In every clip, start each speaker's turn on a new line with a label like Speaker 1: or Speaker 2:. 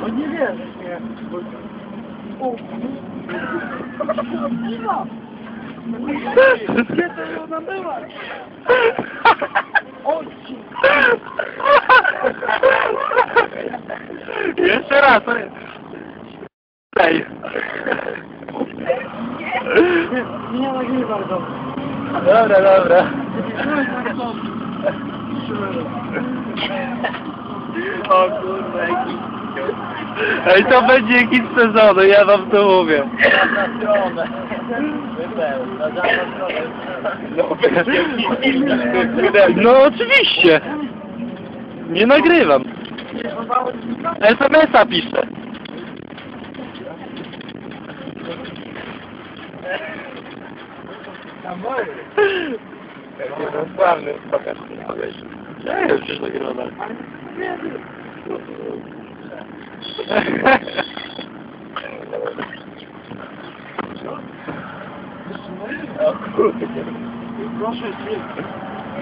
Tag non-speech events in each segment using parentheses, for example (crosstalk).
Speaker 1: No nie wierzę, nie. O, Dziwa! Gdzie to ona była? Ojci!
Speaker 2: Jeszcze raz. Daj.
Speaker 1: Nie, nie nagrywaj go.
Speaker 2: Dobra, dobra. O kurwa, jaki Ej, to będzie jakiś sezonu, ja wam to mówię. No oczywiście. Nie nagrywam. SMS-a piszę. Sławny, pokaż mi. Ja już przecież nagrywam.
Speaker 1: Proszę cię.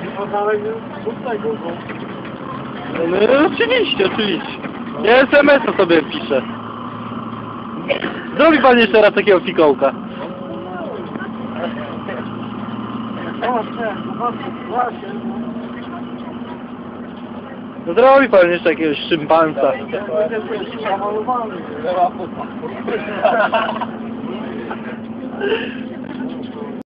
Speaker 1: Nie podałeś tutaj głową.
Speaker 2: No, oczywiście, oczywiście. Ja SMS-a sobie piszę. Zrobi pan jeszcze raz takiego fikołka.
Speaker 1: O, te, zobaczcie, właśnie.
Speaker 2: No (laughs) Zrobi pan jeszcze jakiegoś szympansa. (laughs)